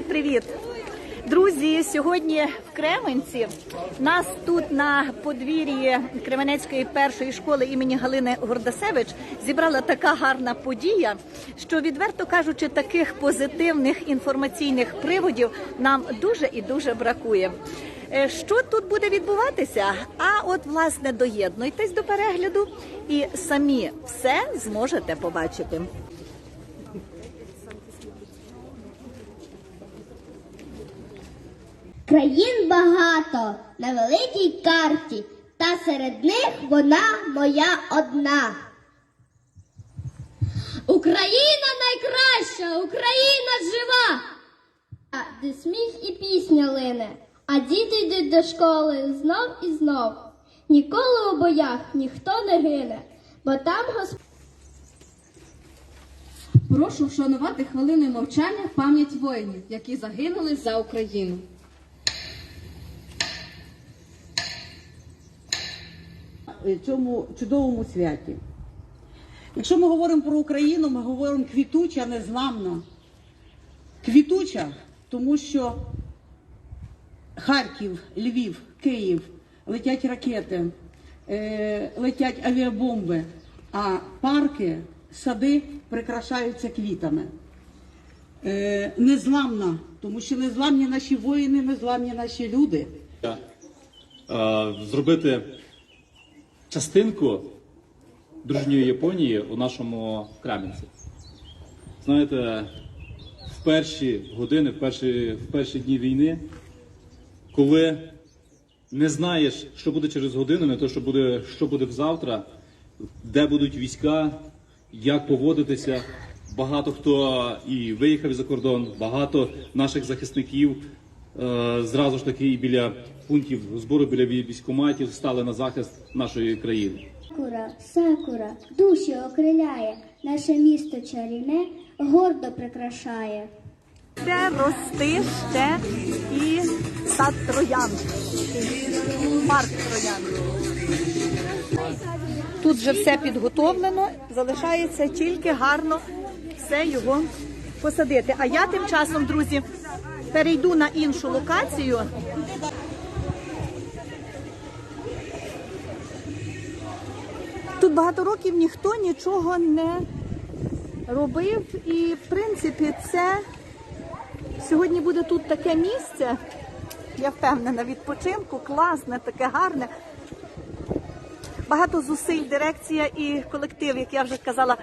привіт! Друзі, сьогодні в Кременці нас тут на подвір'ї Кременецької першої школи імені Галини Гордасевич зібрала така гарна подія, що відверто кажучи, таких позитивних інформаційних приводів нам дуже і дуже бракує. Е, Що тут буде відбуватися? А от власне доєднуйтесь до перегляду і самі все зможете побачити. Країн багато на великій карті, та серед них вона моя одна. Україна найкраща, Україна жива. А де сміх і пісня лине, а діти йдуть до школи знов і знов. Ніколи у боях ніхто не гине, бо там Господь. Прошу вшанувати хвилиною мовчання пам'ять воїнів, які загинули за Україну. Цьому чудовому святі. Якщо ми говоримо про Україну, ми говоримо квітуча, незламна. Квітуча, тому що Харків, Львів, Київ летять ракети, е, летять авіабомби, а парки, сади прикрашаються квітами. Е, незламна, тому що незламні наші воїни, незламні наші люди. е, зробити частинку дружньої Японії у нашому Кремінці. Знаєте, в перші години, в перші, в перші дні війни, коли не знаєш, що буде через годину, не то, що буде, що буде завтра, де будуть війська, як поводитися. Багато хто і виїхав за кордон, багато наших захисників зразу ж таки і біля пунктів збору біля вій- військкоматів стали на захист нашої країни. Сакура, сакура, душі окриляє, наше місто чарівне гордо прикрашає. Ще рости ще і сад троян. Парк троян. Тут вже все підготовлено, залишається тільки гарно все його посадити. А я тим часом, друзі, перейду на іншу локацію. Тут багато років ніхто нічого не робив, і в принципі це Сьогодні буде тут таке місце, я впевнена, відпочинку, класне, таке гарне. Багато зусиль, дирекція і колектив, як я вже казала,